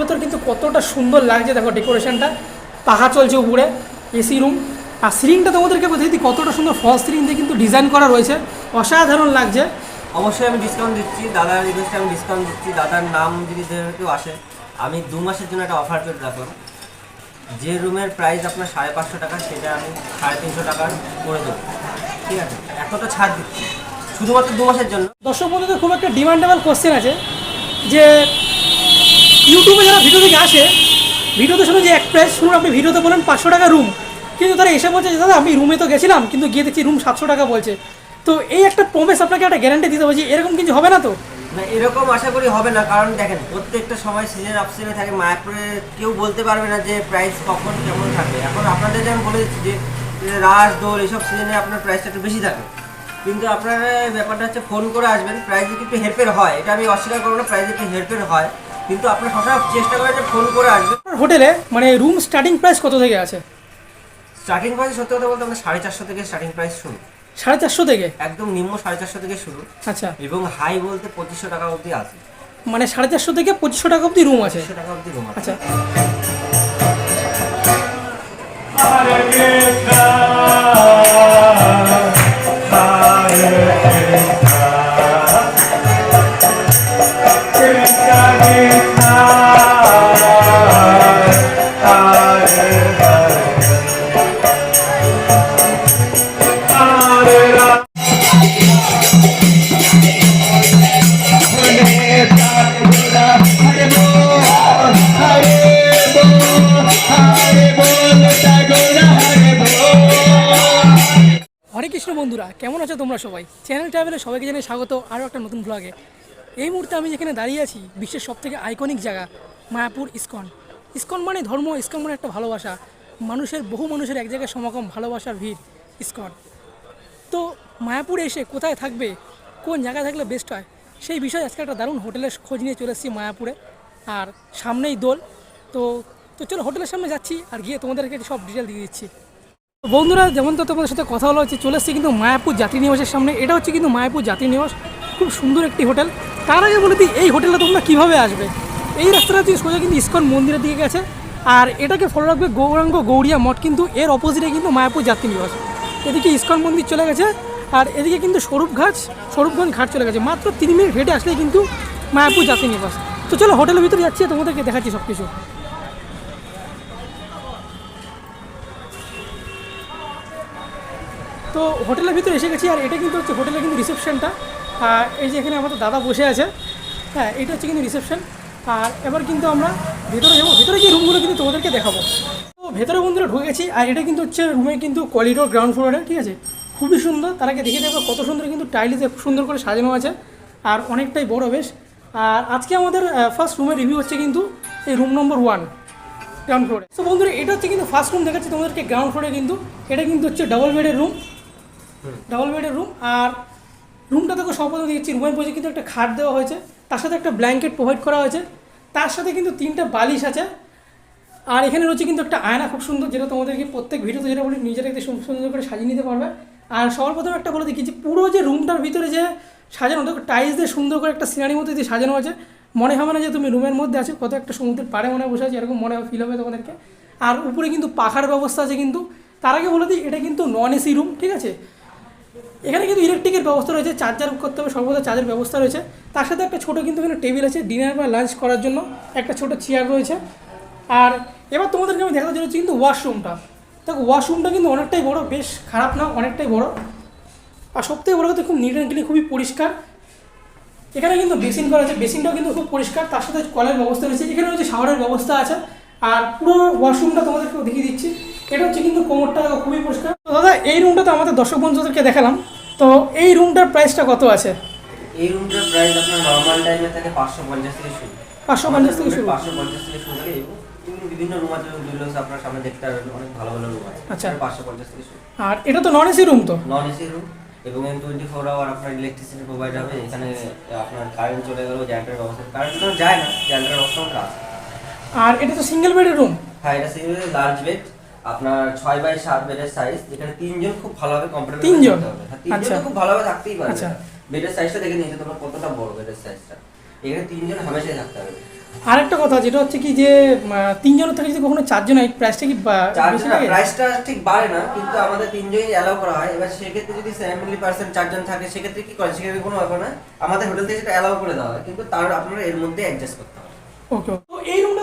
ভেতর কিন্তু কতটা সুন্দর লাগছে দেখো ডেকোরেশনটা। পাখা চলছে উপরে এসি রুম আর সিলিংটা তোমাদেরকে বোঝাই দিই কতটা সুন্দর ফল সিলিং দিয়ে কিন্তু ডিজাইন করা রয়েছে। অসাধারণ লাগছে। অবশ্যই আমি ডিসকাউন্ট দিচ্ছি দাদার রিকোয়েস্টে আমি ডিসকাউন্ট দিচ্ছি দাদার নাম যদি কেউ আসে আমি দু মাসের জন্য একটা অফার চলতে রাখলাম। যে রুমের প্রাইস আপনার সাড়ে পাঁচশো টাকা সেটা আমি সাড়ে তিনশো টাকার করে দেবো। ঠিক আছে? এতটা ছাড় দিচ্ছি। শুধুমাত্র দু মাসের জন্য। দর্শক বন্ধুদের খুব একটা ডিমান্ডেবল কোশ্চেন আছে যে ইউটিউবে যারা ভিডিও থেকে আসে ভিডিওতে শুনে যে এক প্রাইস শুনুন, আপনি ভিডিওতে বলেন পাঁচশো টাকা রুম কিন্তু তারা এসে বলছে দাদা, আমি রুমে তো গেছিলাম, কিন্তু গিয়ে দেখছি রুম সাতশো টাকা বলছে। তো এই একটা প্রমেস আপনাকে একটা গ্যারান্টি দিতে যে, এরকম কিছু হবে না তো? না, এরকম আশা করি হবে না। কারণ দেখেন, প্রত্যেকটা সময় সিজন সিজনে থাকে, মায়াপুরে কেউ বলতে পারবে না যে প্রাইস কখন কেমন থাকবে। এখন আপনাদের যেমন বলে দিচ্ছি যে, রাস, দোল এইসব সিজনে আপনার প্রাইসটা একটু বেশি থাকে। কিন্তু আপনারা ব্যাপারটা হচ্ছে ফোন করে আসবেন প্রাইস একটু হেরফের হয়, এটা আমি অস্বীকার করব না প্রাইস একটু হেরফের হয় কিন্তু আপনি সবসময় চেষ্টা করেন যে ফোন করে আসবেন। হোটেলে মানে রুম স্টার্টিং প্রাইস কত থেকে আছে? স্টার্টিং প্রাইস সত্যি কথা বলতে আমরা সাড়ে চারশো থেকে স্টার্টিং প্রাইস শুরু সাড়ে চারশো থেকে? একদম নিম্ন সাড়ে চারশো থেকে শুরু। আচ্ছা। এবং হাই বলতে পঁচিশশো টাকা অবধি আছে। মানে সাড়ে চারশো থেকে পঁচিশশো টাকা অবধি রুম আছে? টাকা অবধি রুম আছে। আচ্ছা। চ্যানেল ট্রাভেলে সবাইকে জানাই স্বাগত, আরও একটা নতুন ব্লগে এই মুহূর্তে আমি যেখানে দাঁড়িয়ে আছি, বিশ্বের সবথেকে আইকনিক জায়গা, মায়াপুর ইস্কন। ইস্কন মানে ধর্ম, ইস্কন মানে একটা ভালোবাসা। মানুষের, বহু মানুষের এক জায়গায় সমাগম, ভালোবাসার ভিড়, ইস্কন। তো মায়াপুরে এসে কোথায় থাকবে, কোন জায়গায় থাকলে বেস্ট হয়, সেই বিষয়ে আজকে একটা দারুণ হোটেলের খোঁজ নিয়ে চলে এসেছি মায়াপুরে। আর সামনেই দোল, তো তো চলো হোটেলের সামনে যাচ্ছি, আর গিয়ে তোমাদেরকে সব ডিটেল দিয়ে দিচ্ছি। বন্ধুরা, যেমন তো তোমাদের সাথে কথা বলা হচ্ছে, চলে এসেছি কিন্তু মায়াপুর যাত্রী নিবাসের সামনে। এটা হচ্ছে কিন্তু মায়াপুর যাত্রী নিবাস। খুব সুন্দর একটি হোটেল। তার আগে বলে দিই, এই হোটেলে তোমরা কীভাবে আসবে? এই রাস্তাটা দিয়ে সোজা কিন্তু ইস্কন মন্দিরের দিকে গেছে। আর এটাকে ফলো রাখবে গৌরাঙ্গ গৌরিয়া মঠ কিন্তু এর অপোজিটে কিন্তু মায়াপুর যাত্রী নিবাস। এদিকে ইস্কন মন্দির চলে গেছে, আর এদিকে কিন্তু স্বরূপঘাট স্বরূপগঞ্জ ঘাট চলে গেছে। মাত্র তিন মিনিট হেঁটে আসলেই কিন্তু মায়াপুর যাত্রী নিবাস। তো চলো হোটেলের ভিতরে যাচ্ছি, তোমাদেরকে দেখাচ্ছি সব কিছু তো হোটেলের ভিতরে এসে গেছি, আর এটা কিন্তু হচ্ছে হোটেলের কিন্তু রিসেপশনটা। এই যে এখানে আমাদের দাদা বসে আছে হ্যাঁ এটা হচ্ছে কিন্তু রিসেপশন। আর এবার কিন্তু আমরা ভেতরে যাব। ভেতরে গিয়ে রুমগুলো কিন্তু তোমাদেরকে দেখাবো। তো ভেতরে বন্ধুরা ঢুকে গেছি আর এটা কিন্তু হচ্ছে রুমে কিন্তু করিডোর গ্রাউন্ড ফ্লোরে ঠিক আছে? খুবই সুন্দর। তার আগে দেখে দেখো কত সুন্দর কিন্তু টাইলিতে সুন্দর করে সাজানো আছে, আর অনেকটাই বড় বেশ। আর আজকে আমাদের ফার্স্ট রুমের রিভিউ হচ্ছে কিন্তু এই রুম নম্বর ওয়ান গ্রাউন্ড ফ্লোরে তো বন্ধুরা, এটা হচ্ছে কিন্তু ফার্স্ট রুম দেখাচ্ছি তোমাদেরকে। গ্রাউন্ড ফ্লোরে কিন্তু, এটা কিন্তু হচ্ছে ডাবল বেডের রুম ডাবল বেডের রুম আর রুমটা দেখো সম্পূর্ণ দিয়েছি। রুমের পরে কিন্তু একটা খাট দেওয়া হয়েছে। তার সাথে একটা ব্ল্যাঙ্কেট প্রোভাইড করা হয়েছে। তার সাথে কিন্তু তিনটা বালিশ আছে। আর এখানে রয়েছে কিন্তু একটা আয়না খুব সুন্দর, যেটা তোমাদেরকে প্রত্যেক ভিডিওতে যেটা বলি, নিজেরা একটু সুন্দর করে সাজিয়ে নিতে পারবে। আর সবার প্রথমে একটা বলে দেখি যে পুরো যে রুমটার ভিতরে যে সাজানো, দেখো টাইলস দিয়ে সুন্দর করে একটা সিনারির মধ্যে দিয়ে সাজানো আছে মনে হবে না যে তুমি রুমের মধ্যে আছো, কত একটা সমুদ্রের পাড়ে মনে বসে আছে, এরকম মনে ফিল হবে তোমাদেরকে। আর উপরে কিন্তু পাখার ব্যবস্থা আছে কিন্তু। তার আগে বলে দিই, এটা কিন্তু নন এসি রুম ঠিক আছে? এখানে কিন্তু ইলেকট্রিকের ব্যবস্থা রয়েছে চার্জার করতে হবে সর্বদা চার্জের ব্যবস্থা রয়েছে। তার সাথে একটা ছোটো কিন্তু এখানে টেবিল আছে ডিনার বা লাঞ্চ করার জন্য একটা ছোটো চেয়ার রয়েছে। আর এবার তোমাদেরকে আমি দেখাতে চলেছি কিন্তু ওয়াশরুমটা দেখো ওয়াশরুমটা কিন্তু অনেকটাই বড়, বেশ খারাপ না, অনেকটাই বড়। আর সবথেকে বড় কথা, খুব নিট অ্যান্ড ক্লিন খুবই পরিষ্কার। এখানে কিন্তু বেসিন করা আছে বেসিনটাও কিন্তু খুব পরিষ্কার, তার সাথে কলের ব্যবস্থা রয়েছে। এখানে হচ্ছে শাওয়ারের ব্যবস্থা আছে। আর পুরো ওয়াশরুমটা তোমাদেরকে দেখিয়ে দিচ্ছি। এটা হচ্ছে কিন্তু কোমরটা খুবই পরিষ্কার। তো দাদা এই রুমটা তো আমাদের দর্শক বন্ধুদেরকে দেখালাম। তো এই রুমটার প্রাইসটা কত আছে? এই রুমটার প্রাইস আপনার নর্মাল টাইমে থাকে পাঁচশো পঞ্চাশ থেকে শুরু। পাঁচশো পঞ্চাশ থেকে শুরু? পাঁচশো পঞ্চাশ থেকে শুরু থাকে বিভিন্ন- রুম আছে আপনার সামনে দেখতে পারবেন অনেক ভালো ভালো রুম আছে। আচ্ছা। পাঁচশো পঞ্চাশ থেকে শুরু। আর এটা তো নন এসি রুম তো? নন এসি রুম এবং এম টোয়েন্টি ফোর আওয়ার আপনার ইলেকট্রিসিটি প্রোভাইড হবে। এখানে আপনার কারেন্ট চলে গেলেও জেনারেটার ব্যবস্থা। কারেন্ট তো যায় না জেনারেটার ব্যবস্থা আছে। আর এটা তো সিঙ্গেল বেডের রুম হ্যাঁ এটা সিঙ্গেল লার্জ বেড আপনার ছয় বাই সাত বেডের সাইজ এখানে তিনজন খুব ভালোভাবে কমফোর্টেবল তিনজন? তিনজন আচ্ছা। খুব ভালোভাবে থাকতেই পারবে। আচ্ছা। বেডের সাইজটা দেখে নিয়েছে তোমরা কতটা বড় বেডের সাইজটা এখানে তিনজন হামেশাই থাকতে হবে। আরেকটা কথা যেটা হচ্ছে কি যে তিনজনের থেকে যদি কখনো চারজন হয় প্রাইসটা কি প্রাইসটা ঠিক বাড়ে না কিন্তু আমাদের তিনজনই অ্যালাউ করা হয়। এবার সেক্ষেত্রে যদি ফ্যামিলি পার্সন চারজন থাকে সেক্ষেত্রে কি করে সেক্ষেত্রে কোনো ব্যাপার না। আমাদের হোটেল থেকে সেটা অ্যালাউ করে দেওয়া হয় কিন্তু তার আপনারা এর মধ্যে অ্যাডজাস্ট করতে হবে। ওকে তো এই রুমটা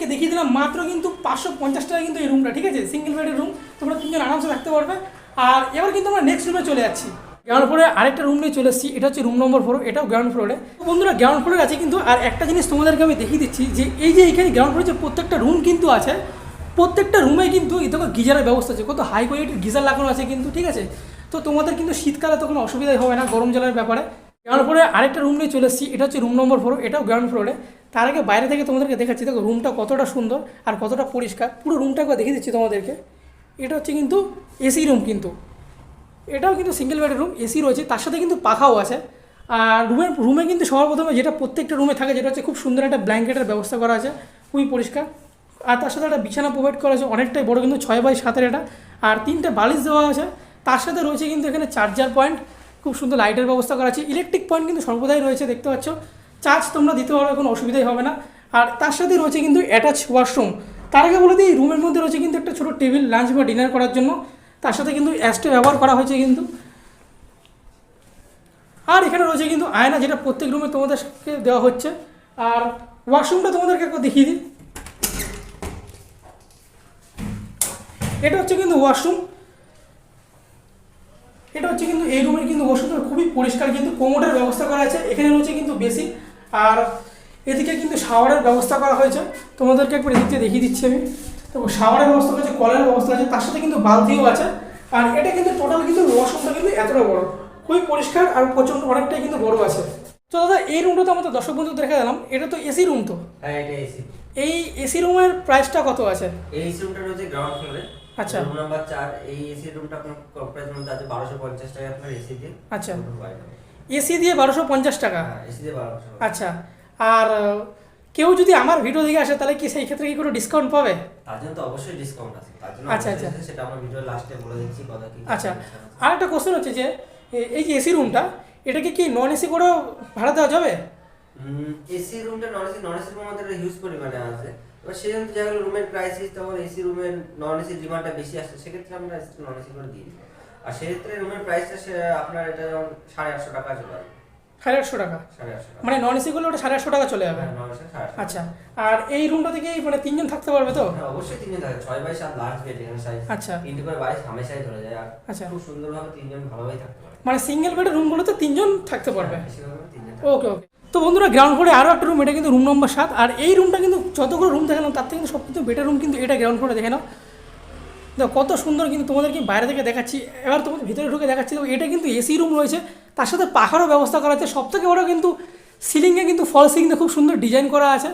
তোমাদেরকে দেখিয়ে দিলাম মাত্র কিন্তু পাঁচশো পঞ্চাশ টাকা কিন্তু এই রুমটা ঠিক আছে? সিঙ্গেল বেডের রুম তোমরা তিনজন আরামসে থাকতে পারবে। আর এবার কিন্তু আমরা নেক্সট রুমে চলে যাচ্ছি। গ্রাউন্ড ফ্লোরে আরেকটা রুম নিয়ে চলে এসেছি, এটা হচ্ছে রুম নম্বর ফোর এটাও গ্রাউন্ড ফ্লোরে বন্ধুরা গ্রাউন্ড ফ্লোরে আছে কিন্তু, আর একটা জিনিস তোমাদেরকে আমি দেখিয়ে দিচ্ছি, যে এই যে এখানে গ্রাউন্ড ফ্লোরে যে প্রত্যেকটা রুম কিন্তু আছে, প্রত্যেকটা রুমে কিন্তু এই গিজারের ব্যবস্থা আছে, কত হাই কোয়ালিটির গিজার লাগানো আছে কিন্তু, ঠিক আছে? তো তোমাদের কিন্তু শীতকালে তো কোনো অসুবিধাই হবে না, গরম জলের ব্যাপারে। গ্রাউন্ড ফ্লোরে আরেকটা রুম নিয়ে চলে এসেছি, এটা হচ্ছে রুম নম্বর ফোর এটাও গ্রাউন্ড ফ্লোরে তার আগে বাইরে থেকে তোমাদেরকে দেখাচ্ছি, দেখো রুমটা কতটা সুন্দর আর কতটা পরিষ্কার। পুরো রুমটা একবার দেখিয়ে দিচ্ছি তোমাদেরকে। এটা হচ্ছে কিন্তু এসি রুম কিন্তু। এটাও কিন্তু সিঙ্গেল বেডের রুম এসি রয়েছে। তার সাথে কিন্তু পাখাও আছে। আর রুমের রুমে কিন্তু সবার প্রথমে যেটা প্রত্যেকটা রুমে থাকে, যেটা হচ্ছে খুব সুন্দর একটা ব্ল্যাঙ্কেটের ব্যবস্থা করা আছে। খুবই পরিষ্কার। আর তার সাথে একটা বিছানা প্রোভাইড করা আছে। অনেকটাই বড় কিন্তু ছয় বাই সাতের এটা। আর তিনটে বালিশ দেওয়া আছে। তার সাথে রয়েছে কিন্তু এখানে চার্জার পয়েন্ট খুব সুন্দর লাইটের ব্যবস্থা করা আছে। ইলেকট্রিক পয়েন্ট কিন্তু সর্বদাই রয়েছে, দেখতে পাচ্ছ। চার্জ তোমরা দিতে পারবে কোনো অসুবিধাই হবে না। আর তার সাথে রয়েছে কিন্তু অ্যাটাচ ওয়াশরুম তার আগে বলে দিই রুমের মধ্যে রয়েছে কিন্তু একটা ছোটো টেবিল লাঞ্চ বা ডিনার করার জন্য। তার সাথে কিন্তু অ্যাস্টে ব্যবহার করা হয়েছে কিন্তু। আর এখানে রয়েছে কিন্তু আয়না, যেটা প্রত্যেক রুমে তোমাদেরকে দেওয়া হচ্ছে। আর ওয়াশরুমটা তোমাদেরকে একবার দেখিয়ে দিই। এটা হচ্ছে কিন্তু ওয়াশরুম এটা হচ্ছে কিন্তু এই রুমের কিন্তু ওয়াশরুমটা খুবই পরিষ্কার কিন্তু কোমোডের ব্যবস্থা করা আছে। এখানে রয়েছে কিন্তু বেসিন আর এদিকে কিন্তু শাওয়ারের ব্যবস্থা করা হয়েছে। তোমাদেরকে একবার এদিক দেখিয়ে দিচ্ছি আমি। তো শাওয়ারের ব্যবস্থা আছে কলের ব্যবস্থা আছে তার সাথে কিন্তু বালতিও আছে। আর এটা কিন্তু টোটাল কিন্তু ওয়াশরুমটা কিন্তু এতটা বড়। খুবই পরিষ্কার আর প্রচণ্ড অনেকটাই কিন্তু বড় আছে। তো দাদা এই রুমটা তো আমাদের দর্শক বন্ধু দেখা গেলাম এটা তো এসি রুম তো? হ্যাঁ এটা এসি এই এসি রুমের প্রাইসটা কত আছে? এই এসি রুমটা রয়েছে গ্রাউন্ড ফ্লোরে আচ্ছা। রুম নাম্বার চার এই এসি রুমটা আপনার কম প্রাইসের মধ্যে আছে বারোশো পঞ্চাশ টাকা আপনার এসি দিয়ে। আচ্ছা। এসি দিয়ে বারোশো পঞ্চাশ টাকা? হ্যাঁ এসি দিয়ে বারোশো আচ্ছা আর কেউ যদি আমার ভিডিও দেখে আসে তাহলে কি সেই ক্ষেত্রে কি কোনো ডিসকাউন্ট পাবে? তার জন্য তো অবশ্যই ডিসকাউন্ট আছে। তার জন্য আচ্ছা, আচ্ছা। সেটা আমরা ভিডিও লাস্টে বলে দিচ্ছি কথা কি আচ্ছা আর একটা কোশ্চেন হচ্ছে যে এই যে এসি রুমটা এটাকে কি নন এসি করেও ভাড়া দেওয়া যাবে? এসি রুমটা non AC non AC room আমাদের হিউজ পরিমাণে আছে। এবার সেই জন্য যেগুলো রুমের প্রাইসিস তখন এসি রুমের নন এসি ডিমান্ডটা বেশি আসছে সেক্ষেত্রে আমরা নন এসি করে দিই আর সেক্ষেত্রে রুমের প্রাইসটা আপনার এটা যেমন সাড়ে আটশো টাকা চলে আসবে। সাড়ে আটশো টাকা? মানে নন এসি করলে ওটা সাড়ে আটশো টাকা চলে যাবে? হ্যাঁ। আচ্ছা আর এই রুমটা থেকে মানে তিনজন থাকতে পারবে তো? হ্যাঁ, অবশ্যই তিনজন থাকে ছয় বাই সাত লার্জ বেড এখানে সাইজ আচ্ছা। তিনটে করে বাইশ হামেশাই ধরে যায়। আর আচ্ছা। খুব সুন্দরভাবে তিনজন ভালোভাবে থাকতে পারে মানে সিঙ্গেল বেডের রুমগুলোতে তিনজন থাকতে পারবে? হ্যাঁ, তিনজন থাকে। ওকে ওকে তো বন্ধুরা গ্রাউন্ড ফ্লোরে আরও একটা রুম এটা কিন্তু রুম নম্বর সাত। আর এই রুমটা কিন্তু যতগুলো রুম দেখালাম তার থেকে কিন্তু সব কিন্তু বেটার রুম কিন্তু এটা গ্রাউন্ড ফ্লোরে দেখে নাও। কত সুন্দর কিন্তু তোমাদেরকে বাইরে থেকে দেখাচ্ছি। এবার তোমাদের ভিতরে ঢুকে দেখাচ্ছি তো এটা কিন্তু এসি রুম রয়েছে। তার সাথে পাখারও ব্যবস্থা করা আছে। সব থেকে বড় কিন্তু সিলিংয়ে কিন্তু ফল সিলিংটা খুব সুন্দর ডিজাইন করা আছে।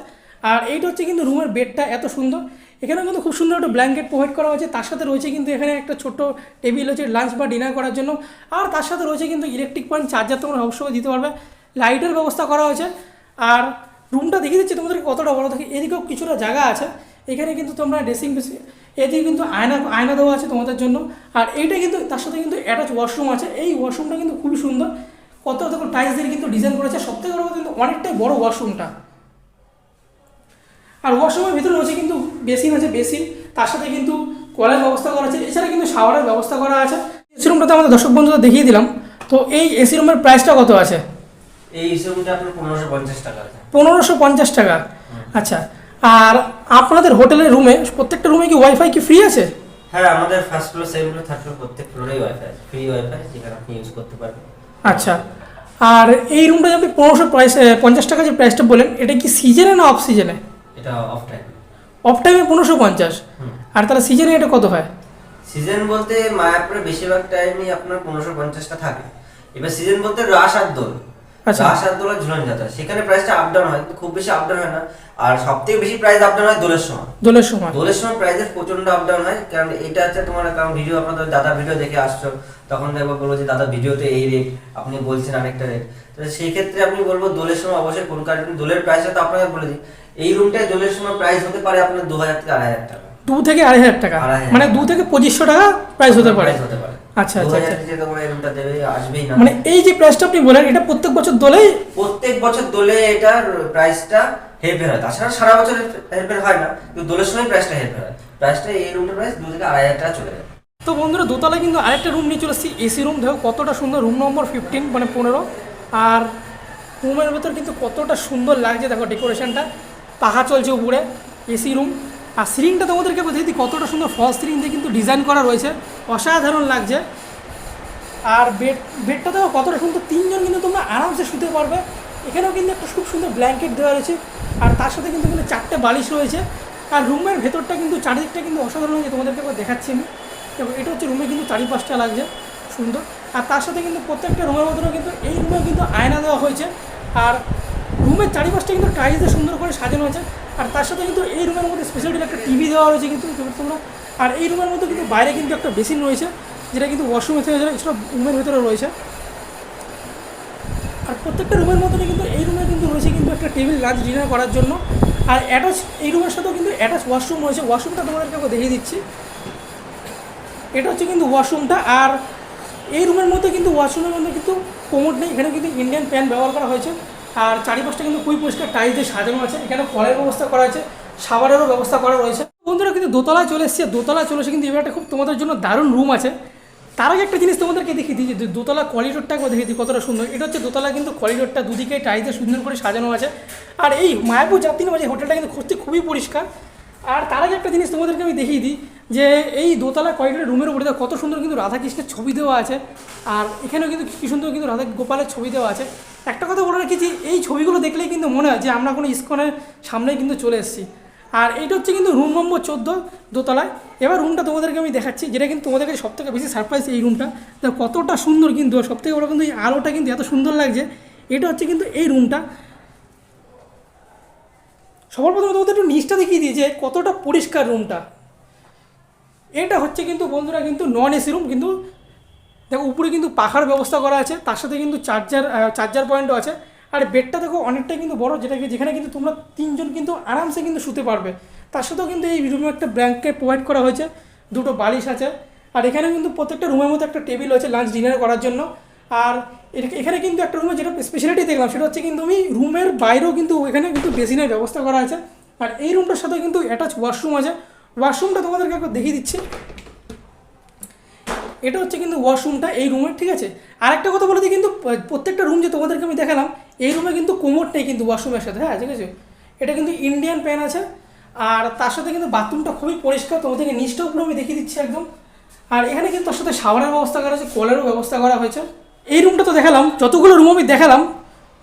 আর এইটা হচ্ছে কিন্তু রুমের বেডটা এত সুন্দর। এখানেও কিন্তু খুব সুন্দর একটা ব্ল্যাঙ্কেট প্রোভাইড করা হয়েছে। তার সাথে রয়েছে কিন্তু এখানে একটা ছোট্ট টেবিল হচ্ছে লাঞ্চ বা ডিনার করার জন্য। আর তার সাথে রয়েছে কিন্তু ইলেকট্রিক পয়েন্ট চার্জার তোমরা অবশ্যই দিতে পারবে। লাইটের ব্যবস্থা করা হয়েছে। আর রুমটা দেখিয়ে দিচ্ছি তোমাদেরকে কতটা বড়। থাকে এদিকেও কিছুটা জায়গা আছে। এখানে কিন্তু তোমরা ড্রেসিং এদিকে কিন্তু আয়না আয়না দেওয়া আছে তোমাদের জন্য। আর এইটা কিন্তু তার সাথে কিন্তু অ্যাটাচ ওয়াশরুম আছে। এই ওয়াশরুমটা কিন্তু খুবই সুন্দর। কত দেখো টাইলস দিয়ে কিন্তু ডিজাইন করেছে। সব থেকে বড় কিন্তু অনেকটাই বড় ওয়াশরুমটা আর ওয়াশরুমের ভিতরে রয়েছে কিন্তু বেসিন আছে বেসিন তার সাথে কিন্তু কলের ব্যবস্থা করা আছে। এছাড়া কিন্তু শাওয়ারের ব্যবস্থা করা আছে। এসি রুমটাতে আমাদের দর্শক বন্ধুদের দেখিয়ে দিলাম। তো এই এসি রুমের প্রাইসটা কত আছে? এই এসি রুমটা আপনার পনেরোশো পঞ্চাশ টাকা পনেরোশো পঞ্চাশ টাকা। আচ্ছা। আর আপনাদের হোটেলের রুমে প্রত্যেকটা রুমে কি ওয়াইফাই কি ফ্রি আছে? হ্যাঁ আমাদের first floor second floor third floor প্রত্যেক ফ্লোরেই ওয়াইফাই ফ্রি ওয়াইফাই যেখানে আপনি ইউজ করতে পারবেন। আচ্ছা। আর এই রুমটা আপনি পনেরোশো প্রাইস পঞ্চাশ টাকা যে প্রাইসটা বলেন এটা কি সিজনে না অফ সিজনে এটা অফ টাইম অফ টাইমে পনেরোশো পঞ্চাশ। আর তাহলে সিজনে এটা কত হয়? সিজন বলতে মায়াপুরে বেশিরভাগ টাইমই আপনার পনেরোশো পঞ্চাশটা থাকে। এবার সিজন বলতে রাস আর দোল। আচ্ছা। ঝুলন যাত্রা। সেখানে প্রাইসটা আপ ডাউন হয় খুব বেশি আপ ডাউন হয় না। আর বেশি প্রাইস আপ ডাউন হয় দোলের সময়। দোলের সময়। দোলের সময় প্রাইসের প্রচণ্ড আপ ডাউন হয় কারণ এটা হচ্ছে তোমার কারণ ভিডিও আপনাদের দাদা ভিডিও দেখে আসছো। তখন বলব যে দাদা ভিডিওতে এই রেট আপনি বলছেন আরেকটা রেট তো সেই ক্ষেত্রে আপনি বলব দোলের সময় অবশ্যই কোন কারণে দোলের প্রাইসটা তো আপনাকে বলে দিই। এই রুমটায় দোলের সময় প্রাইস হতে পারে আপনার দু হাজার থেকে আড়াই হাজার টাকা। দু থেকে আড়াই হাজার টাকা? মানে দু থেকে পঁচিশশো টাকা প্রাইস হতে পারে। হতে পারে। আচ্ছা, আচ্ছা, হাজার আচ্ছা। দেবে আসবেই না। মানে এই যে প্রাইসটা আপনি বলেন এটা প্রত্যেক বছর দোলেই প্রত্যেক বছর দোলে এটার প্রাইসটা হেরফের হয়। তাছাড়া সারা বছর হেরফের হয় না কিন্তু দোলের সময় প্রাইসটা হেরফের হয়। প্রাইসটা এই রুমটার প্রাইস দু থেকে আড়াই হাজার টাকা চলে যায়। তো বন্ধুরা দোতলায় কিন্তু আরেকটা রুম নিয়ে চলে এসেছি এসি রুম দেখো কতটা সুন্দর রুম নম্বর ফিফটিন মানে পনেরো। আর রুমের ভেতর কিন্তু কতটা সুন্দর লাগছে দেখো ডেকোরেশনটা পাখা চলছে উপরে এসি রুম আর সিলিংটা তোমাদেরকে বোঝাই দিই কতটা সুন্দর ফল সিলিং দিয়ে কিন্তু ডিজাইন করা রয়েছে। অসাধারণ লাগছে। আর বেড বেডটা দেখো কতটা সুন্দর, তিনজন কিন্তু তোমরা আরামসে শুতে পারবে। এখানেও কিন্তু একটা খুব সুন্দর ব্ল্যাঙ্কেট দেওয়া রয়েছে। আর তার সাথে কিন্তু কিন্তু চারটে বালিশ রয়েছে। আর রুমের ভেতরটা কিন্তু চারিদিকটা কিন্তু অসাধারণ হয়েছে, তোমাদেরকে একবার দেখাচ্ছি আমি। এটা হচ্ছে রুমে কিন্তু চারিপাশটা লাগছে, সুন্দর। আর তার সাথে কিন্তু প্রত্যেকটা রুমের মধ্যেও কিন্তু এই রুমে কিন্তু আয়না দেওয়া হয়েছে। আর রুমের চারিপাশটা কিন্তু টাইলস দিয়ে সুন্দর করে সাজানো হয়েছে। আর তার সাথে কিন্তু এই রুমের মধ্যে স্পেশালি একটা টিভি দেওয়া রয়েছে কিন্তু তোমরা আর এই রুমের মধ্যে কিন্তু বাইরে কিন্তু একটা বেসিন রয়েছে, যেটা কিন্তু ওয়াশরুমে থেকে যায় এছাড়া রুমের ভেতরে রয়েছে। আর প্রত্যেকটা রুমের মধ্যে কিন্তু এই রুমে কিন্তু রয়েছে কিন্তু একটা টেবিল লাঞ্চ ডিনার করার জন্য। আর অ্যাটাচ এই রুমের সাথেও কিন্তু অ্যাটাচ ওয়াশরুম রয়েছে। ওয়াশরুমটা তোমাদেরকে দেখিয়ে দিচ্ছি। এটা হচ্ছে কিন্তু ওয়াশরুমটা আর এই রুমের মধ্যে কিন্তু ওয়াশরুমের মধ্যে কিন্তু কোমোড নেই। এখানে কিন্তু ইন্ডিয়ান প্যান ব্যবহার করা হয়েছে। আর চারিপাশটা কিন্তু খুবই পরিষ্কার টাইলস দিয়ে সাজানো আছে। এখানে কলের ব্যবস্থা করা আছে সাবারেরও ব্যবস্থা করা রয়েছে। বন্ধুরা, কিন্তু দোতলায় চলে এসেছে। দোতলায় চলে এসে কিন্তু এবার একটা খুব তোমাদের জন্য দারুণ রুম আছে। তার আগে একটা জিনিস তোমাদেরকে দেখিয়ে দিই, যে দোতলা করিডোরটা একবার দেখিয়ে দিই, কতটা সুন্দর। এটা হচ্ছে দোতলা কিন্তু করিডোরটা দুদিকে টাইলসে সুন্দর করে সাজানো আছে। আর এই মায়াপুর যাত্রী যে হোটেলটা কিন্তু খুঁজতে খুবই পরিষ্কার। আর তার আগে একটা জিনিস তোমাদেরকে আমি দেখিয়ে দিই, যে এই দোতলা করিডোরের রুমের উপরে কত সুন্দর কিন্তু রাধাকৃষ্ণের ছবি দেওয়া আছে। আর এখানেও কিন্তু কি সুন্দর কিন্তু রাধা গোপালের ছবি দেওয়া আছে। একটা কথা বলে রাখি এই ছবিগুলো দেখলেই কিন্তু মনে হয় যে, আমরা কোনো ইস্কনের সামনেই কিন্তু চলে এসেছি। আর এইটা হচ্ছে কিন্তু রুম নম্বর চোদ্দ দোতলায়। এবার রুমটা তোমাদেরকে আমি দেখাচ্ছি, যেটা কিন্তু তোমাদের কাছে সবথেকে বেশি সারপ্রাইজ এই রুমটা দেখো, কতটা সুন্দর কিন্তু সবথেকে বড় কিন্তু এই আলোটা কিন্তু এত সুন্দর লাগছে। এটা হচ্ছে কিন্তু এই রুমটা সবার প্রথমে তোমাদের একটু নিচটা দেখিয়ে দিই যে, কতটা পরিষ্কার রুমটা এটা হচ্ছে কিন্তু বন্ধুরা কিন্তু নন এসি রুম কিন্তু দেখো, উপরে কিন্তু পাখার ব্যবস্থা করা আছে, তার সাথে কিন্তু চার্জার চার্জার পয়েন্টও আছে। আর বেডটা দেখো অনেকটাই কিন্তু বড়, যেটা কি- যেখানে কিন্তু তোমরা তিনজন কিন্তু আরামসে কিন্তু শুতে পারবে। তার সাথেও কিন্তু এই রুমে একটা ব্ল্যাঙ্কেট প্রোভাইড করা হয়েছে, দুটো বালিশ আছে। আর এখানে কিন্তু প্রত্যেকটা রুমের মধ্যে একটা টেবিল আছে লাঞ্চ ডিনার করার জন্য। আর এখানে কিন্তু একটা রুমে যেটা স্পেশালিটি দেখলাম, সেটা হচ্ছে কিন্তু আমি রুমের বাইরেও কিন্তু এখানে কিন্তু বেসিনের ব্যবস্থা করা আছে। আর এই রুমটার সাথে কিন্তু অ্যাটাচ ওয়াশরুম আছে। ওয়াশরুমটা তোমাদেরকে একবার দেখিয়ে দিচ্ছি। এটা হচ্ছে কিন্তু ওয়াশরুমটা এই রুমের ঠিক আছে? আরেকটা কথা বলে দিই, কিন্তু প্রত্যেকটা রুম যে তোমাদেরকে আমি দেখালাম, এই রুমে কিন্তু কোমোট নেই কিন্তু ওয়াশরুমের সাথে হ্যাঁ ঠিক আছে? এটা কিন্তু ইন্ডিয়ান প্যান আছে, আর তার সাথে কিন্তু বাথরুমটা খুবই পরিষ্কার, তোমাদেরকে নিচটা উপরে আমি দেখিয়ে দিচ্ছি একদম। আর এখানে কিন্তু তার সাথে শাওয়ারের ব্যবস্থা করা হয়েছে কলেরও ব্যবস্থা করা হয়েছে। এই রুমটা তো দেখালাম, যতগুলো রুম আমি দেখালাম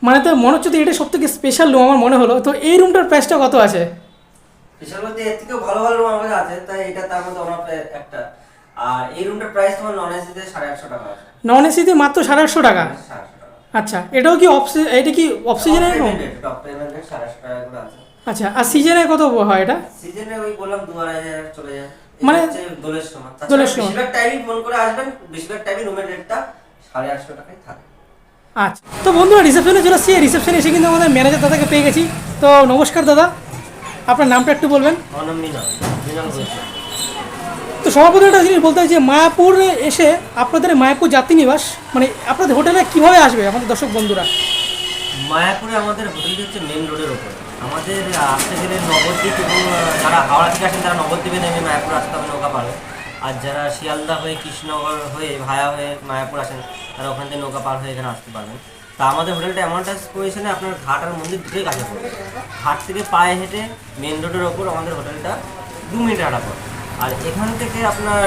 মানে তো মনে হচ্ছে এটা সব থেকে স্পেশাল রুম আমার মনে হলো। তো এই রুমটার প্রাইসটা কত আছে? বিশাল বলতে এর থেকেও ভালো ভালো রুম আমাদের আছে, তাই এটা তার মধ্যে আমার একটা আর এই রুমটার প্রাইস তোমার নন এসিতে সাড়ে আটশো টাকা আছে। নন এসিতে মাত্র সাড়ে আটশো টাকা? আচ্ছা এটাও কি অফ এটা কি অফ আছে। আচ্ছা আর সিজনে কত হয় এটা? সিজনে ওই বললাম দু আড়াই চলে যায়। মানে দোলের সময়। দোলের সময়। বেশিরভাগ টাইমই ফোন করে আসবেন বেশিরভাগ টাইমই রুমের রেটটা সাড়ে আটশো টাকায় থাকে। আচ্ছা তো বন্ধুরা রিসেপশনে চলে আসছি। রিসেপশনে এসে কিন্তু আমাদের ম্যানেজার দাদাকে পেয়ে গেছি। তো নমস্কার দাদা আপনার নামটা একটু বলবেন। আমার নাম মিনাল। মিনাল বলছি। তো সভাপতি একটা জিনিস বলতে হয় যে মায়াপুরে এসে আপনাদের মায়াপুর যাত্রী নিবাস মানে আপনাদের হোটেলে কীভাবে আসবে আমাদের দর্শক বন্ধুরা? মায়াপুরে আমাদের হোটেলটি হচ্ছে মেন রোডের ওপর আমাদের আসতে গেলে নবদ্বীপ এবং যারা হাওড়া থেকে আসেন তারা নবদ্বীপে নেমে মায়াপুর আসতে হবে নৌকা পারে আর যারা শিয়ালদা হয়ে, কৃষ্ণনগর হয়ে, ভায়া হয়ে মায়াপুর আসেন, তারা ওখান থেকে নৌকা পার হয়ে এখানে আসতে পারবেন। তা আমাদের হোটেলটা এমন একটা পজিশনে আপনার ঘাট আর মন্দির দুটোই কাছে পড়বে। ঘাট থেকে পায়ে হেঁটে মেন রোডের ওপর আমাদের হোটেলটা দু মিনিট হাঁটা পড়ে আর এখান থেকে আপনার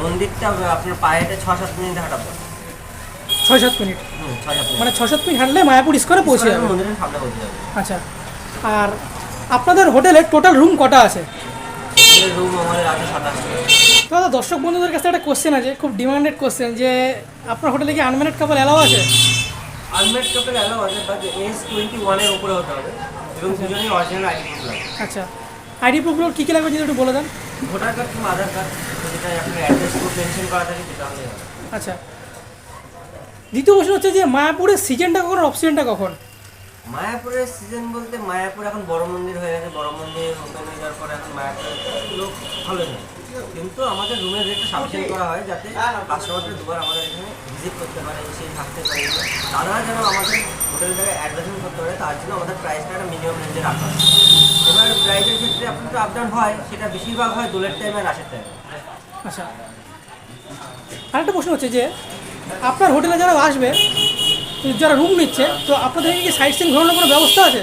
মন্দিরটা আপনার পায়ে হেঁটে ছ সাত মিনিট হাঁটা পড়ে? ছয় সাত মিনিট। মানে ছ সাত মিনিট হাঁটলে মায়াপুর ইস্কনে পৌঁছে যাবে। মন্দিরের সামনে পৌঁছে যাবে। আচ্ছা আর আপনাদের হোটেলে টোটাল রুম কটা আছে? হোটেলের রুম আমাদের আছে সাতাশটা দাদা দর্শক বন্ধুদের কাছে একটা কোশ্চেন আছে খুব ডিমান্ডেড কোশ্চেন যে আপনার হোটেলে কি আনম্যারিড কাপল অ্যালাও আছে? কাপের অ্যালাউ আছে বাট এজ টোয়েন্টি ওয়ানের উপরে হতে হবে এবং দুজনেই অরিজিনাল আইডি প্রুফ আচ্ছা আইডি প্রুফগুলো কী কী লাগবে যদি একটু বলে দেন? ভোটার কার্ড কিংবা আধার কার্ড যেটা আপনার অ্যাড্রেস প্রুফ মেনশন করা থাকে সেটা হলেই আচ্ছা। দ্বিতীয় প্রশ্ন হচ্ছে যে মায়াপুরের সিজনটা কখন অফ সিজনটা কখন? মায়াপুরের সিজন বলতে মায়াপুর এখন বড় মন্দির হয়ে গেছে বড় মন্দির ওপেন হয়ে যাওয়ার পরে এখন মায়াপুরের লোক ভালোই। হয় কিন্তু আমাদের রুমের রেটটা সাফিসিয়েন্ট করা হয় যাতে কাস্টমারটা দুবার আমাদের এখানে ভিজিট করতে পারে এসে থাকতে পারে। তারা যেন আমাদের হোটেলটাকে অ্যাডভার্টাইজমেন্ট করতে পারে তার জন্য আমাদের প্রাইসটা একটা মিনিমাম রেঞ্জে রাখা হয় এবার প্রাইসের ক্ষেত্রে আপনার তো আপ ডাউন হয় সেটা বেশিরভাগ হয় দোলের টাইমে আর রাশের টাইমে। আচ্ছা। আরেকটা প্রশ্ন হচ্ছে যে আপনার হোটেলে যারা আসবে যারা রুম নিচ্ছে তো আপনাদের কি সাইট সিন ঘোরানোর কোনো ব্যবস্থা আছে?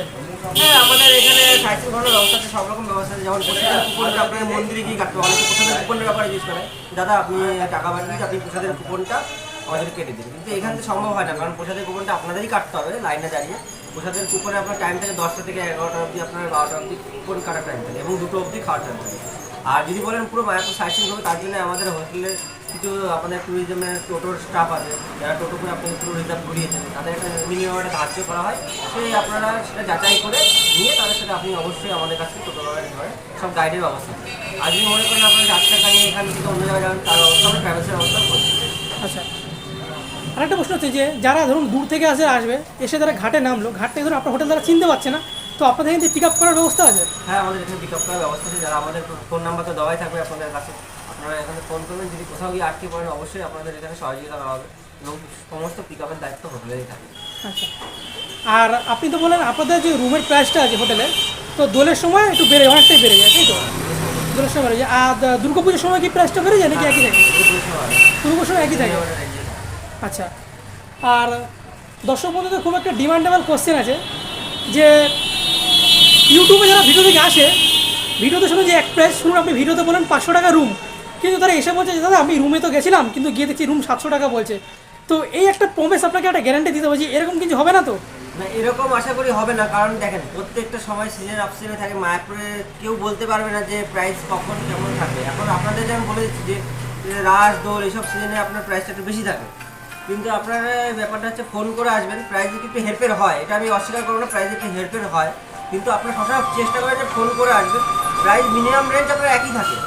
হ্যাঁ আমাদের এখানে সাইকেল ঘোরানোর ব্যবস্থা আছে, সব রকম ব্যবস্থা আছে। যেমন প্রসাদের কুপনটা আপনার মন্দিরে গিয়ে কাটতে হবে? অনেকে প্রসাদের কুপনের ব্যাপারে ইউজ করে। দাদা, আপনি টাকা পাঠিয়ে আপনি প্রসাদের কুপনটা আমাদের কেটে দিন। কিন্তু এখানে তো সম্ভব হয় না, কারণ প্রসাদের কুপনটা আপনাদেরই কাটতে হবে, লাইনে দাঁড়িয়ে। প্রসাদের কুপনে আপনার টাইম থাকে দশটা থেকে এগারোটা অবধি, আপনার বারোটা অবধি কুপন কাটার টাইম থাকে এবং দুটো অবধি খাওয়ার টাইম থাকে। আর যদি বলেন পুরো মায়াপুর সাইট হবে, তার জন্য আমাদের হোটেলের কিছু আপনাদের ট্যুরিজমের টোটোর স্টাফ আছে যারা টোটো করে আপনি পুরো রিজার্ভ ঘুরিয়েছেন তাদের একটা মিনিমাম একটা ধার্য করা হয় সেই আপনারা সেটা যাচাই করে নিয়ে তাদের সাথে আপনি অবশ্যই আমাদের কাছে টোটো করে সব গাইডের ব্যবস্থা আর যদি মনে করেন আপনার চার টাকা নিয়ে এখান থেকে অন্য জায়গায় যাবেন তার ট্রাভেলসের ব্যবস্থা করছি আচ্ছা। আরেকটা প্রশ্ন হচ্ছে যে যারা ধরুন দূর থেকে আসে আসবে এসে তারা ঘাটে নামলো ঘাট থেকে ধরুন আপনার হোটেল তারা চিনতে পারছে না তো আপনাদের এখান পিক আপ করার ব্যবস্থা আছে? হ্যাঁ আমাদের এখানে পিক আপ করার ব্যবস্থা আছে। যারা আমাদের ফোন নাম্বার তো দেওয়াই থাকবে আপনাদের কাছে। আপনারা এখানে ফোন করবেন যদি কোথাও গিয়ে আটকে পড়েন অবশ্যই আপনাদের এখানে সহযোগিতা করা হবে এবং সমস্ত পিক আপের দায়িত্ব হোটেলেরই থাকে। আচ্ছা। আর আপনি তো বলেন আপনাদের যে রুমের প্রাইসটা আছে হোটেলে তো দোলের সময় একটু বেড়ে অনেকটাই বেড়ে যায় তাই তো? দোলের সময় বেড়ে যায়। আর দুর্গা পুজোর সময় কি প্রাইসটা বেড়ে যায় নাকি একই থাকে? দুর্গা সময় একই থাকে। আচ্ছা। আর দর্শক বন্ধুদের খুব একটা ডিমান্ডেবল কোশ্চেন আছে যে ইউটিউবে যারা ভিডিও থেকে আসে ভিডিওতে শুনুন যে এক প্রাইস শুনুন আপনি ভিডিওতে বলেন পাঁচশো টাকা রুম কিন্তু তারা এসে বলছে যে, দাদা, আমি রুমে তো গেছিলাম, কিন্তু গিয়ে দেখছি রুম সাতশো টাকা বলছে। তো এই একটা প্রমেস আপনাকে একটা গ্যারান্টি দিতে যে, এরকম কিছু হবে না তো? না, এরকম আশা করি হবে না, কারণ দেখেন, প্রত্যেকটা সময় সিজন আপ সিজনে থাকে, মায়াপুরে কেউ বলতে পারবে না যে প্রাইস কখন কেমন থাকবে। এখন আপনাদের যেমন বলে দিচ্ছি যে, রাস, দোল এইসব সিজনে আপনার প্রাইসটা একটু বেশি থাকে। কিন্তু আপনারা ব্যাপারটা হচ্ছে ফোন করে আসবেন প্রাইস যদি একটু হেরফের হয়, এটা আমি অস্বীকার করব না প্রাইস একটু হেরফের হয়, কিন্তু আপনার সবসময় চেষ্টা করেন যে ফোন করে আসবেন। প্রাইস মিনিমাম রেঞ্জ আপনার একই থাকে।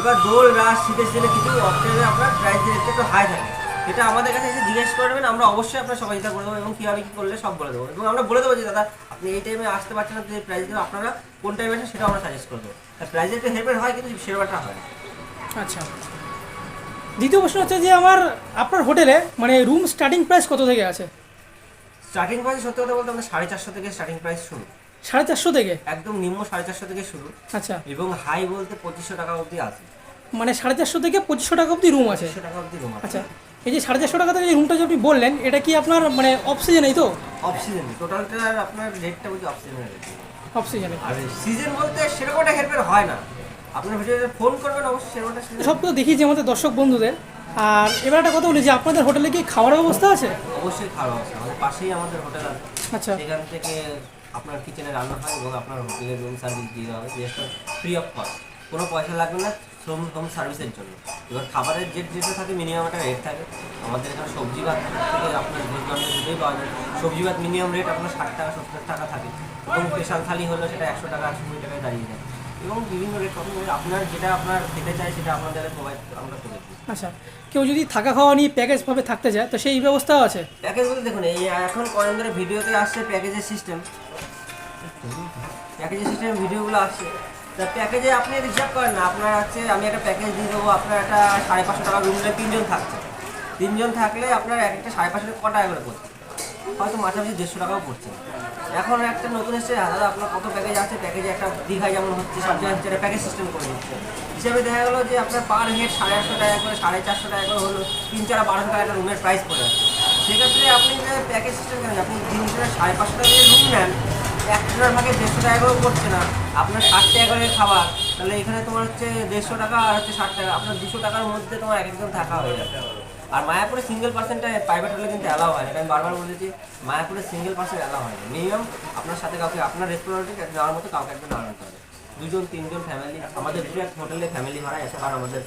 এবার দোল রাস শীতের সিজনে কিছু অপশনে আপনার প্রাইস রেটটা একটু হাই থাকে। এটা আমাদের কাছে এসে জিজ্ঞেস করবেন আমরা অবশ্যই আপনার সহযোগিতা করে দেবো এবং কীভাবে কী করলে সব বলে দেবো। এবং আমরা বলে দেবো যে দাদা আপনি এই টাইমে আসতে পারছেন না যে প্রাইস দেবো আপনারা কোন টাইমে আসেন সেটা আমরা সাজেস্ট করব প্রাইসের একটু হেল্পের হয় কিন্তু সেরকমটা হয় আচ্ছা। দ্বিতীয় প্রশ্ন হচ্ছে যে আমার আপনার হোটেলে মানে রুম স্টার্টিং প্রাইস কত থেকে আছে? স্টার্টিং প্রাইস সত্যি কথা বলতে আমরা সাড়ে চারশো থেকে স্টার্টিং প্রাইস শুরু সাড়ে চারশো থেকে? একদম নিম্ন সাড়ে চারশো থেকে শুরু। আচ্ছা। এবং হাই বলতে পঁচিশশো টাকা অবধি আছে। মানে সাড়ে চারশো থেকে পঁচিশশো টাকা অবধি রুম আছে। টাকা অবধি রুম আচ্ছা এই যে সাড়ে চারশো টাকা থেকে যে রুমটা যে আপনি বললেন এটা কি আপনার মানে অফ সিজনেই তো? অফ সিজন টোটালটার আপনার রেটটা বলছি অফ সিজনের রেট অফ সিজনে আর সিজন বলতে সেরকমটা হেল্পের হয় না। আপনার ভিডিওতে ফোন করবেন অবশ্যই সেরকমটা সব তো দেখিয়েছি আমাদের দর্শক বন্ধুদের। আর এবার একটা কথা বলি যে আপনাদের হোটেলে কি খাওয়ার ব্যবস্থা আছে? অবশ্যই খাওয়া আছে। আমাদের পাশেই আমাদের হোটেল আছে। আচ্ছা। এখান থেকে আপনার কিচেনে রান্না হয় এবং আপনার হোটেলের রুম সার্ভিস দিয়ে দেওয়া হবে ফ্রি অফ কস্ট কোনো পয়সা লাগবে না। হোম হোম সার্ভিসের জন্য। এবার খাবারের যে যেটা থাকে মিনিমাম একটা রেট থাকে। আমাদের এখানে সবজি ভাত থেকে আপনার ভেজ নন দুটোই পাওয়া যায়। সবজি ভাত মিনিমাম রেট আপনার ষাট টাকা সত্তর টাকা থাকে। এবং স্পেশাল থালি হলো সেটা একশো টাকা আশি কুড়ি টাকায় দাঁড়িয়ে যায়। এবং বিভিন্ন রেট আপনার যেটা আপনার খেতে চাই সেটা আপনাদের প্রোভাইড আমরা করে দিই। আচ্ছা কেউ যদি থাকা খাওয়া নিয়ে প্যাকেজভাবে থাকতে চায় তো সেই ব্যবস্থাও আছে? প্যাকেজ বলতে দেখুন এই এখন কয়েকদিন ধরে ভিডিওতে আসছে প্যাকেজের সিস্টেম প্যাকেজের সিস্টেম ভিডিওগুলো আসছে। তা প্যাকেজে আপনি রিজার্ভ করেন না। আপনার হচ্ছে, আমি একটা প্যাকেজ দিয়ে দেবো, আপনার একটা সাড়ে পাঁচশো টাকা রুম তিনজন থাকছে। তিনজন থাকলে আপনার এক একটা সাড়ে পাঁচশো টাকা ক টাকা করে পড়ছে। হয়তো মাঝামাঝি দেড়শো টাকাও পড়ছে। এখন একটা নতুন এসছে দাদা, আপনার কত প্যাকেজ আছে? প্যাকেজে একটা দীঘায় যেমন হচ্ছে সব জায়গায় হচ্ছে প্যাকেজ সিস্টেম করে দিচ্ছে। হিসাবে দেখা গেলো যে আপনার পার হেড সাড়ে আটশো টাকা করে, সাড়ে চারশো টাকা করে হলো, তিন চার বারোশো টাকা একটা রুমের প্রাইস পড়ে যাচ্ছে সেক্ষেত্রে আপনি যে প্যাকেজ সিস্টেম করেন আপনি তিনশো সাড়ে পাঁচশো টাকা রুম নেন একশোটার ভাগে দেড়শো টাকা করেও পড়ছে না। আপনার ষাট টাকা করে খাবার। তাহলে এখানে তোমার হচ্ছে দেড়শো টাকা আর হচ্ছে ষাট টাকা। আপনার দুশো টাকার মধ্যে তোমার এক একদম থাকা হয়ে যাবে। আর মায়াপুরে সিঙ্গেল পার্সেন্টটা প্রাইভেট হলে কিন্তু অ্যালাউ হয় না। আমি বারবার বলেছি মায়াপুরে সিঙ্গেল পার্সেন্ট অ্যালাউ হয় না। মিনিমাম আপনার সাথে কাউকে, আপনার রেস্টুরেন্টে যাওয়ার মতো কাউকে একজন আনতে হবে। দুজন, তিনজন ফ্যামিলি আমাদের দুটো এক হোটেলে ফ্যামিলি ভাড়া আছে কারণ আমাদের।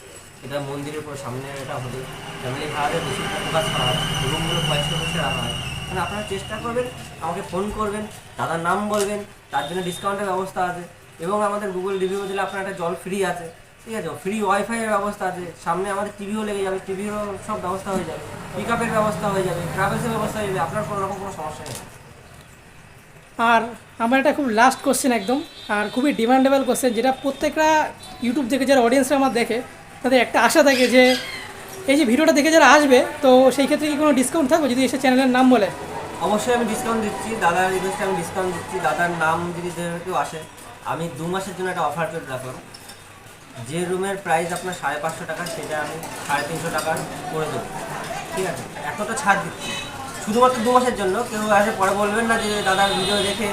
এটা মন্দিরের পুরো সামনে এটা হোটেল ফ্যামিলি ভাড়াতে বেশি ফোকাস করা হয়। রুমগুলো পয়সা পয়সা রাখা হয়। মানে আপনারা চেষ্টা করবেন, আমাকে ফোন করবেন, দাদার নাম বলবেন, তার জন্য ডিসকাউন্টের ব্যবস্থা আছে এবং আমাদের গুগল রিভিউ দিলে আপনার একটা জল ফ্রি আছে, ঠিক আছে? ফ্রি ওয়াইফাইয়ের ব্যবস্থা আছে, সামনে আমাদের টিভিও লেগে যাবে টিভিরও সব ব্যবস্থা হয়ে যাবে পিক আপের ব্যবস্থা হয়ে যাবে ট্রাভেলসের ব্যবস্থা হয়ে যাবে, আপনার কোনো রকম কোনো সমস্যা নেই। আর আমার একটা খুব লাস্ট কোশ্চেন একদম, আর খুবই ডিমান্ডেবল কোশ্চেন যেটা প্রত্যেকটা ইউটিউব থেকে যারা অডিয়েন্সরা আমার দেখে, তাদের একটা আশা থাকে যে এই যে ভিডিওটা দেখে যারা আসবে, তো সেই ক্ষেত্রে কি কোনো ডিসকাউন্ট থাকবে যদি এসে চ্যানেলের নাম বলে? অবশ্যই আমি ডিসকাউন্ট দিচ্ছি দাদার রিকোয়েস্টে আমি ডিসকাউন্ট দিচ্ছি, দাদার নাম যদি কেউ আসে, আমি দু মাসের জন্য একটা অফার চলতে রাখলাম যে রুমের প্রাইস আপনার সাড়ে পাঁচশো টাকা, সেটা আমি সাড়ে তিনশো টাকা করে দেবো। ঠিক আছে? এতটা ছাড় দিচ্ছি। শুধুমাত্র দু মাসের জন্য, কেউ আসে পরে বলবেন না যে দাদার ভিডিও দেখে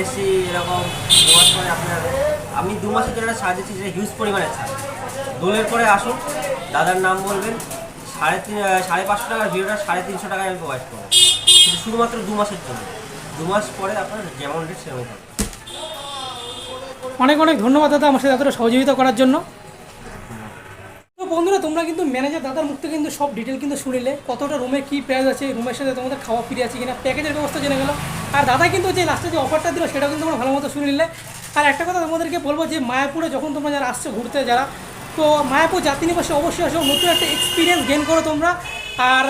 এসছি, এরকম দু মাস পরে আপনার আমি দু মাসের জন্য একটা ছাড় দিচ্ছি যে হিউজ পরিমাণে ছাড়। দোলের পরে আসুন দাদার নাম বলবেন? সাড়ে তিন সাড়ে পাঁচশো টাকার ভিডিওটা সাড়ে তিনশো টাকায় আমি প্রোভাইড করব। কিন্তু শুধুমাত্র দু মাসের জন্য। দু মাস পরে আপনার যেমন রেট সেরকম থাকবে অনেক অনেক ধন্যবাদ দাদা আমার সাথে এতটা সহযোগিতা করার জন্য। বন্ধুরা, তোমরা কিন্তু ম্যানেজার দাদার মুখ থেকে কিন্তু সব ডিটেল কিন্তু শুনিলে। কতটা রুমে কী প্রাইস আছে রুমের সাথে তোমাদের খাওয়া ফ্রি আছে কিনা প্যাকেজের ব্যবস্থা জেনে গেলো আর দাদা কিন্তু যে লাস্টে যে অফারটা দিল, সেটাও কিন্তু তোমরা ভালো মতো শুনে নিলে আর একটা কথা তোমাদেরকে বলব যে, মায়াপুরে যখন তোমরা যারা আসছো ঘুরতে, যারা তো মায়াপুর যাত্রী নিবাসে অবশ্যই আসো, নতুন একটা এক্সপিরিয়েন্স গেন করো তোমরা। আর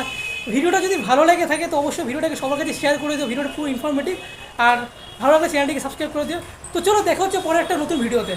ভিডিওটা যদি ভালো লেগে থাকে, তো অবশ্যই ভিডিওটাকে সবার কাছে শেয়ার করে দিও, ভিডিওটা খুব ইনফরমেটিভ আর ভালো লাগলে চ্যানেলটিকে সাবস্ক্রাইব করে দিও। তো চলো, দেখা হচ্ছে পরে একটা নতুন ভিডিওতে।